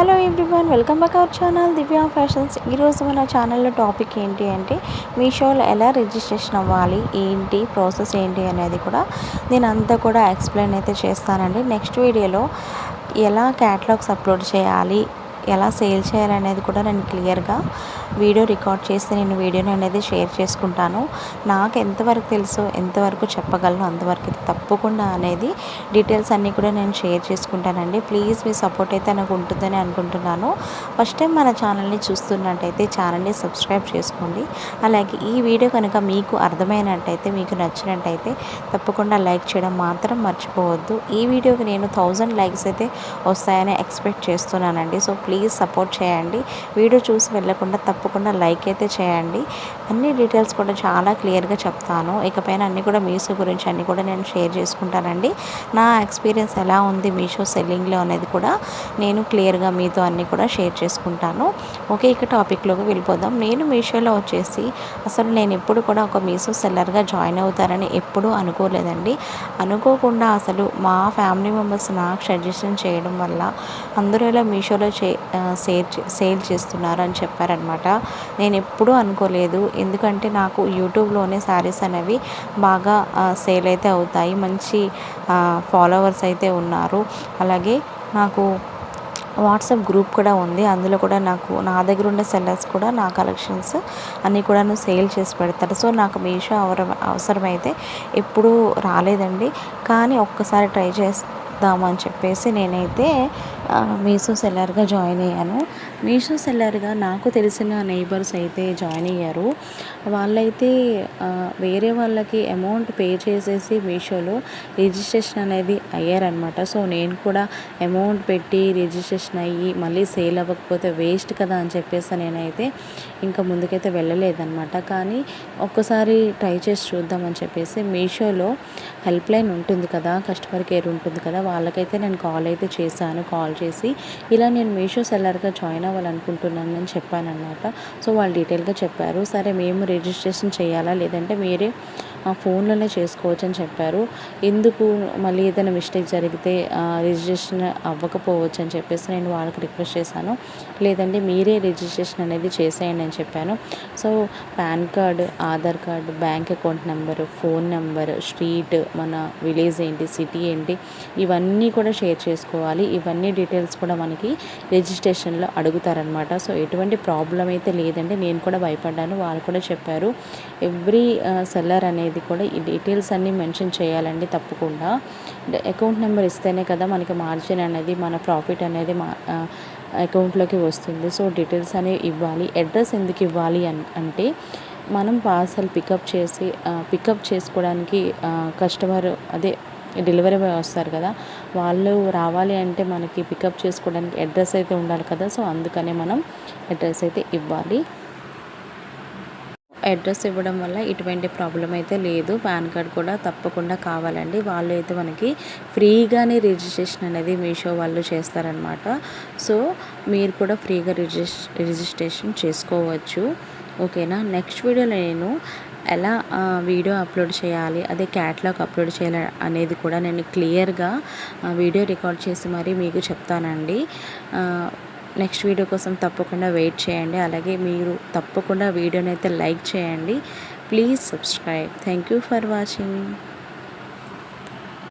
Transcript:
Hello everyone welcome back our channel Divya fashions. ఈరోజు మన ఛానల్లో టాపిక్ ఏంటి అంటే మీషోలో ఎలా రిజిస్ట్రేషన్ అవ్వాలి ఏంటి ప్రాసెస్ ఏంటి అనేది కూడా నేను అంతా కూడా ఎక్స్ప్లెయిన్ అయితే చేస్తానండి. నెక్స్ట్ వీడియోలో ఎలా క్యాటలాగ్స్ అప్లోడ్ చేయాలి ఎలా సేల్ చేయాలనేది కూడా నేను క్లియర్గా వీడియో రికార్డ్ చేసి నేను వీడియోని అనేది షేర్ చేసుకుంటాను. నాకు ఎంతవరకు తెలుసో ఎంతవరకు చెప్పగలను అంతవరకు తప్పకుండా అనేది డీటెయిల్స్ అన్నీ కూడా నేను షేర్ చేసుకుంటానండి. ప్లీజ్ మీ సపోర్ట్ అయితే నాకు ఉంటుందని అనుకుంటున్నాను. ఫస్ట్ టైం మన ఛానల్ని చూస్తున్నట్టయితే ఛానల్ని సబ్స్క్రైబ్ చేసుకోండి. అలాగే ఈ వీడియో కనుక మీకు అర్థమైనట్టయితే మీకు నచ్చినట్టయితే తప్పకుండా లైక్ చేయడం మాత్రం మర్చిపోవద్దు. ఈ వీడియోకి నేను థౌజండ్ లైక్స్ అయితే వస్తాయని ఎక్స్పెక్ట్ చేస్తున్నానండి. సో ప్లీజ్ సపోర్ట్ చేయండి. వీడియో చూసి వెళ్ళకుండా తప్పకుండా లైక్ అయితే చేయండి. అన్ని డీటెయిల్స్ కూడా చాలా క్లియర్గా చెప్తాను. ఇకపైన అన్నీ కూడా మీషో గురించి అన్నీ కూడా నేను షేర్ చేసుకుంటానండి. నా ఎక్స్పీరియన్స్ ఎలా ఉంది మీషో సెల్లింగ్లో అనేది కూడా నేను క్లియర్గా మీతో అన్నీ కూడా షేర్ చేసుకుంటాను. ఓకే ఇక టాపిక్లోకి వెళ్ళిపోదాం. నేను మీషోలో వచ్చేసి అసలు నేను ఎప్పుడు కూడా ఒక మీషో సెల్లర్గా జాయిన్ అవుతారని ఎప్పుడూ అనుకోలేదండి. అనుకోకుండా అసలు మా ఫ్యామిలీ మెంబర్స్ నాకు సజెషన్ చేయడం వల్ల అందరూ ఇలా మీషోలో చే సేల్ సేల్ చేస్తున్నారు అని చెప్పారనమాట. నేను ఎప్పుడూ అనుకోలేదు. ఎందుకంటే నాకు యూట్యూబ్లోనే శారీస్ అనేవి బాగా సేల్ అయితే అవుతాయి. మంచి ఫాలోవర్స్ అయితే ఉన్నారు. అలాగే నాకు వాట్సాప్ గ్రూప్ కూడా ఉంది. అందులో కూడా నాకు నా దగ్గర ఉండే సెల్లర్స్ కూడా నా కలెక్షన్స్ అన్నీ కూడాను సేల్ చేసి పెడతారు. సో నాకు మీషో అవసరం అవసరమైతే ఎప్పుడూ రాలేదండి. కానీ ఒక్కసారి ట్రై చేద్దామని చెప్పేసి నేనైతే మీషో సెల్లర్గా జాయిన్ అయ్యాను. మీషో సెల్లర్గా నాకు తెలిసిన నైబర్స్ అయితే జాయిన్ అయ్యారు. వాళ్ళైతే వేరే వాళ్ళకి అమౌంట్ పే చేసేసి మీషోలో రిజిస్ట్రేషన్ అనేది అయ్యారనమాట సో నేను కూడా అమౌంట్ పెట్టి రిజిస్ట్రేషన్ అయ్యి మళ్ళీ సేల్ అవ్వకపోతే వేస్ట్ కదా అని చెప్పేసి నేనైతే ఇంకా ముందుకైతే వెళ్ళలేదన్నమాట. కానీ ఒక్కసారి ట్రై చేసి చూద్దామని చెప్పేసి మీషోలో హెల్ప్ లైన్ ఉంటుంది కదా కస్టమర్ కేర్ ఉంటుంది కదా వాళ్ళకైతే నేను కాల్ అయితే చేశాను. కాల్ చేసి ఇలా నేను మీషో సెల్లర్గా జాయిన్ అవ్వాలనుకుంటున్నాను అని చెప్పానమాట సో వాళ్ళు డీటెయిల్గా చెప్పారు. సరే మేము రిజిస్ట్రేషన్ చేయాలా లేదంటే మీరే ఫోన్లోనే చేసుకోవచ్చు అని చెప్పారు. ఎందుకు మళ్ళీ ఏదైనా మిస్టేక్ జరిగితే రిజిస్ట్రేషన్ అవ్వకపోవచ్చు అని చెప్పేసి నేను వాళ్ళకి రిక్వెస్ట్ చేశాను. లేదంటే మీరే రిజిస్ట్రేషన్ అనేది చేసేయండి అని చెప్పాను. So pan card Aadhaar card bank account number phone number street మన విలేజ్ ఏంటి సిటీ ఏంటి ఇవన్నీ కూడా షేర్ చేసుకోవాలి. ఇవన్నీ డీటెయిల్స్ కూడా మనకి రిజిస్ట్రేషన్లో అడుగుతారనమాట. సో ఎటువంటి ప్రాబ్లం అయితే లేదండి. నేను కూడా భయపడ్డాను. వాళ్ళు కూడా చెప్పారు. ఎవ్రీ సెల్లర్ అనేది అనేది కూడా ఈ డీటెయిల్స్ అన్నీ మెన్షన్ చేయాలండి తప్పకుండా. అకౌంట్ నెంబర్ ఇస్తేనే కదా మనకి మార్జిన్ అనేది మన ప్రాఫిట్ అనేది మా అకౌంట్లోకి వస్తుంది. సో డీటెయిల్స్ అనేవి ఇవ్వాలి. అడ్రస్ ఎందుకు ఇవ్వాలి అంటే మనం పార్సల్ పికప్ చేసి పికప్ చేసుకోవడానికి కస్టమర్ అదే డెలివరీ బాయ్ వస్తారు కదా వాళ్ళు రావాలి అంటే మనకి పికప్ చేసుకోవడానికి అడ్రస్ అయితే ఉండాలి కదా. సో అందుకనే మనం అడ్రస్ అయితే ఇవ్వాలి. అడ్రస్ ఇవ్వడం వల్ల ఇటువంటి ప్రాబ్లం అయితే లేదు. పాన్ కార్డ్ కూడా తప్పకుండా కావాలండి. వాళ్ళు అయితే మనకి ఫ్రీగానే రిజిస్ట్రేషన్ అనేది మీషో వాళ్ళు చేస్తారనమాట సో మీరు కూడా ఫ్రీగా రిజిస్ రిజిస్ట్రేషన్ చేసుకోవచ్చు. ఓకేనా? నెక్స్ట్ వీడియోలో నేను ఎలా వీడియో అప్లోడ్ చేయాలి అదే క్యాట్లాగ్ అప్లోడ్ చేయాలి అనేది కూడా నేను క్లియర్గా వీడియో రికార్డ్ చేసి మరీ మీకు చెప్తానండి. నెక్స్ట్ వీడియో కోసం తప్పకుండా వెయిట్ చేయండి. అలాగే మీరు తప్పకుండా వీడియోని అయితే లైక్ చేయండి. Please subscribe. Thank you for watching.